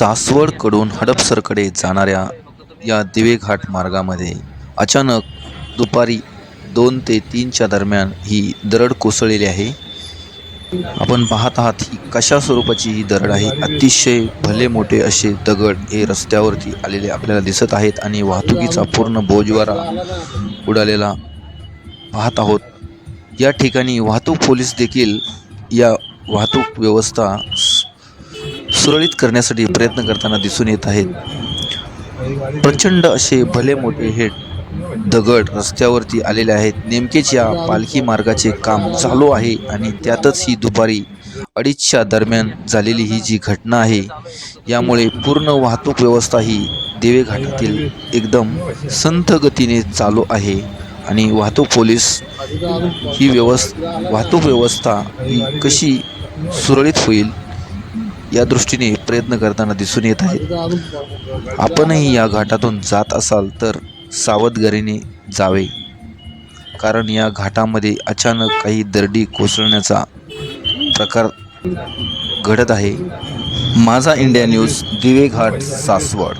सासवडकडून हडपसरकडे जाणाऱ्या या दिवेघाट मार्गामध्ये अचानक दुपारी दोन ते तीनच्या दरम्यान ही दरड कोसळलेली आहे. आपण पाहत आहात ही कशा स्वरूपाची ही दरड आहे. अतिशय भले मोठे असे दगड हे रस्त्यावरती आलेले आपल्याला दिसत आहेत आणि वाहतुकीचा पूर्ण बोजवारा उडालेला पाहत आहोत. या ठिकाणी वाहतूक पोलीस देखील या वाहतूक व्यवस्था सुरळीत करण्यासाठी प्रयत्न करताना दिसून येत आहेत. प्रचंड असे भले मोठे हे दगड रस्त्यावरती आलेले आहेत. नेमकेच या पालखी मार्गाचे काम चालू आहे आणि त्यातच ही दुपारी अडीचच्या दरम्यान झालेली ही जी घटना आहे यामुळे पूर्ण वाहतूक व्यवस्था ही देवेघाटातील एकदम संथ गतीने चालू आहे आणि वाहतूक पोलीस ही व्यवस् वाहतूक व्यवस्था ही कशी सुरळीत होईल या दृष्टीने प्रयत्न करताना दिसून येत आहेत आपणही या घाटातून जात असाल तर सावधगिरीने जावे. कारण या घाटामध्ये अचानक काही दरडी कोसळण्याचा प्रकार घडत आहे. माझा इंडिया न्यूज दिवे घाट सासवड.